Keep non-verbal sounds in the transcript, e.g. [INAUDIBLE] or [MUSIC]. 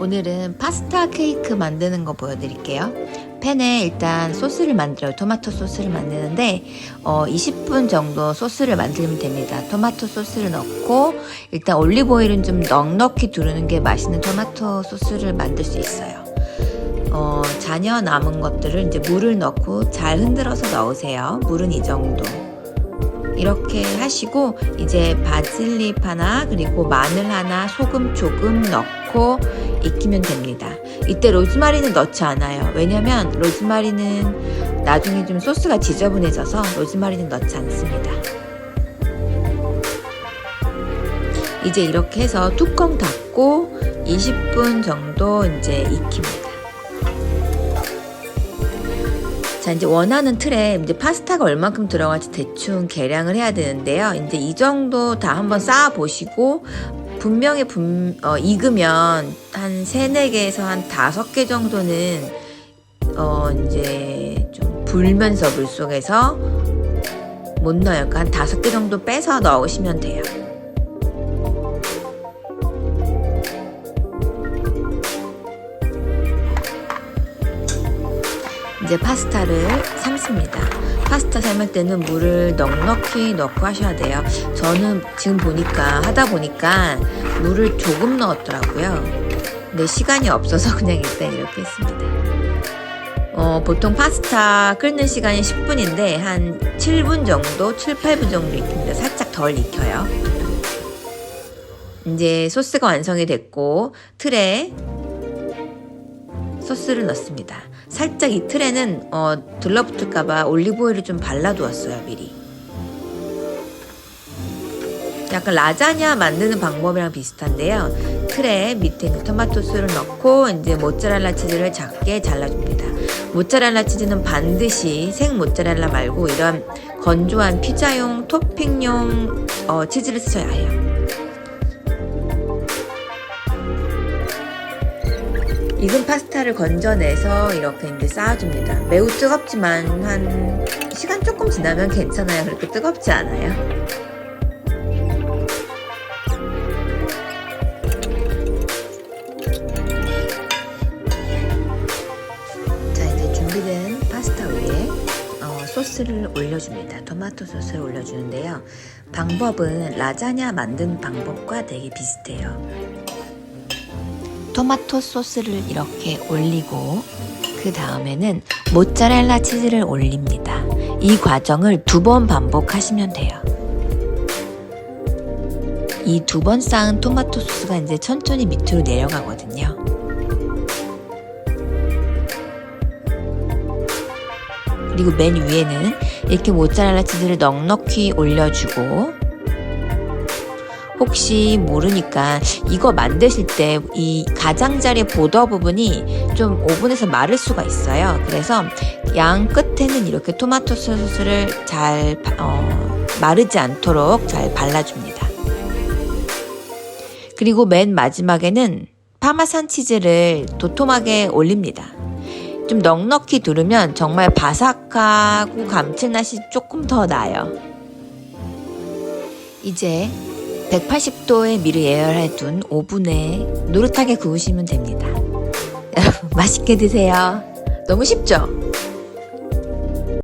오늘은 파스타 케이크 만드는 거 보여드릴게요. 팬에 일단 소스를 만들어요. 토마토 소스를 만드는데 어, 20분 정도 소스를 만들면 됩니다. 토마토 소스를 넣고 일단 올리브 오일은 좀 넉넉히 두르는 게 맛있는 토마토 소스를 만들 수 있어요. 어, 잔여 남은 것들을 이제 물을 넣고 잘 흔들어서 넣으세요. 물은 이 정도. 이렇게 하시고 이제 바질잎 하나 그리고 마늘 하나 소금 조금 넣고 익히면 됩니다. 이때 로즈마리는 넣지 않아요. 왜냐면 로즈마리는 나중에 좀 소스가 지저분해져서 로즈마리는 넣지 않습니다. 이제 이렇게 해서 뚜껑 닫고 20분 정도 이제 익힙니다. 자, 이제 원하는 틀에 이제 파스타가 얼만큼 들어갈지 대충 계량을 해야 되는데요. 이제 이 정도 다 한번 쌓아 보시고 분명히 분, 어, 익으면 한 3, 4개에서 한 5개 정도는 어, 이제 좀 불면서 물 속에서 못 넣어요. 그러니까 한 5개 정도 빼서 넣으시면 돼요. 이제 파스타를 삶습니다. 파스타 삶을 때는 물을 넉넉히 넣고 하셔야 돼요. 저는 지금 보니까 하다 보니까 물을 조금 넣었더라고요. 근데 시간이 없어서 [LAUGHS] 그냥 일단 이렇게 했습니다. 어, 보통 파스타 끓는 시간이 10분인데 한 7분 정도, 7, 8분 정도 익힙니다. 살짝 덜 익혀요. 이제 소스가 완성이 됐고 틀에 소스를 넣습니다. 살짝 이 틀에는 어, 들러붙을까봐 올리브오일을 좀 발라두었어요 미리. 약간 라자냐 만드는 방법이랑 비슷한데요. 틀에 밑에 그 토마토 소스를 넣고 이제 모짜렐라 치즈를 작게 잘라줍니다. 모짜렐라 치즈는 반드시 생 모짜렐라 말고 이런 건조한 피자용 토핑용 어, 치즈를 쓰셔야 해요. 익은 파스타를 건져내서 이렇게 이제 쌓아줍니다. 매우 뜨겁지만 한 시간 조금 지나면 괜찮아요. 그렇게 뜨겁지 않아요. 자 이제 준비된 파스타 위에 어, 소스를 올려줍니다. 토마토 소스를 올려주는데요. 방법은 라자냐 만든 방법과 되게 비슷해요. 토마토 소스를 이렇게 올리고 그 다음에는 모짜렐라 치즈를 올립니다. 이 과정을 두 번 반복하시면 돼요. 이 두 번 쌓은 토마토 소스가 이제 천천히 밑으로 내려가거든요. 그리고 맨 위에는 이렇게 모짜렐라 치즈를 넉넉히 올려주고 혹시 모르니까 이거 만드실 때 이 가장자리 보더 부분이 좀 오븐에서 마를 수가 있어요. 그래서 양 끝에는 이렇게 토마토 소스를 잘 어, 마르지 않도록 잘 발라줍니다. 그리고 맨 마지막에는 파마산 치즈를 도톰하게 올립니다. 좀 넉넉히 두르면 정말 바삭하고 감칠맛이 조금 더 나요. 이제 180도에 미리 예열해 둔 오븐에 노릇하게 구우시면 됩니다. 여러분 [LAUGHS] 맛있게 드세요. 너무 쉽죠?